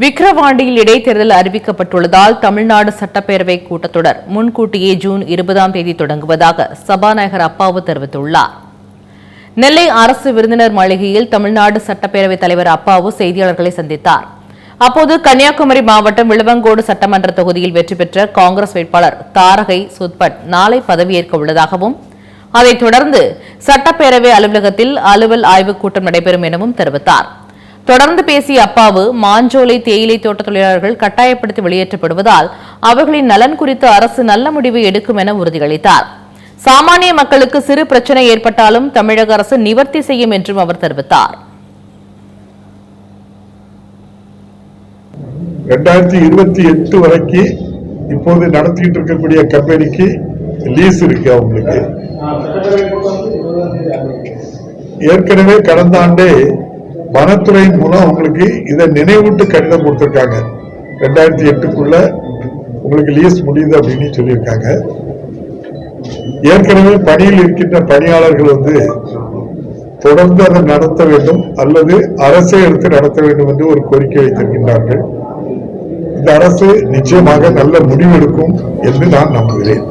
விக்கிரவாண்டியில் இடைத்தேர்தல் அறிவிக்கப்பட்டுள்ளதால் தமிழ்நாடு சட்டப்பேரவை கூட்டத்தொடர் முன்கூட்டியே ஜூன் இருபதாம் தேதி தொடங்குவதாக சபாநாயகர் அப்பாவு தெரிவித்துள்ளார். நெல்லை அரசு விருந்தினர் மாளிகையில் தமிழ்நாடு சட்டப்பேரவைத் தலைவர் அப்பாவு செய்தியாளர்களை சந்தித்தார். அப்போது கன்னியாகுமரி மாவட்டம் விழுவங்கோடு சட்டமன்ற தொகுதியில் வெற்றி பெற்ற காங்கிரஸ் வேட்பாளர் தாரகை சுத்பட் நாளை பதவியேற்க உள்ளதாகவும் அதைத் தொடர்ந்து சட்டப்பேரவை அலுவலகத்தில் அலுவல் ஆய்வுக் கூட்டம் நடைபெறும் எனவும் தெரிவித்தார். தொடர்ந்து பேசிய அப்பாவு மாஞ்சோலை தேயிலை தோட்ட தொழிலாளர்கள் கட்டாயப்படுத்தி வெளியேற்றப்படுவதால் அவர்களின் நலன் குறித்து அரசு நல்ல முடிவு எடுக்கும் என உறுதியளித்தார். சாமானிய மக்களுக்கு சிறு பிரச்சனை ஏற்பட்டாலும் தமிழக அரசு நிவர்த்தி செய்யும் என்றும் அவர் தெரிவித்தார். ரெண்டாயிரத்தி இருபத்தி எட்டு வரைக்கும் இப்போது நடத்திட்டு இருக்கக்கூடிய கம்பெனிக்கு லீஸ் இருக்கு அவங்களுக்கு. ஏற்கனவே கடந்த ஆண்டே வனத்துறையின் மூலம் உங்களுக்கு இதை நினைவூட்டு கடிதம் கொடுத்துருக்காங்க. ரெண்டாயிரத்தி எட்டுக்குள்ள உங்களுக்கு லீஸ் முடியுது அப்படின்னு சொல்லியிருக்காங்க. ஏற்கனவே பணியில் இருக்கின்ற பணியாளர்கள் வந்து தொடர்ந்து அதை நடத்த வேண்டும் அல்லது அரசே எடுத்து நடத்த வேண்டும் என்று ஒரு கோரிக்கை வைத்திருக்கின்றார்கள். இந்த அரசு நிச்சயமாக நல்ல முடிவெடுக்கும் என்று நான் நம்புகிறேன்.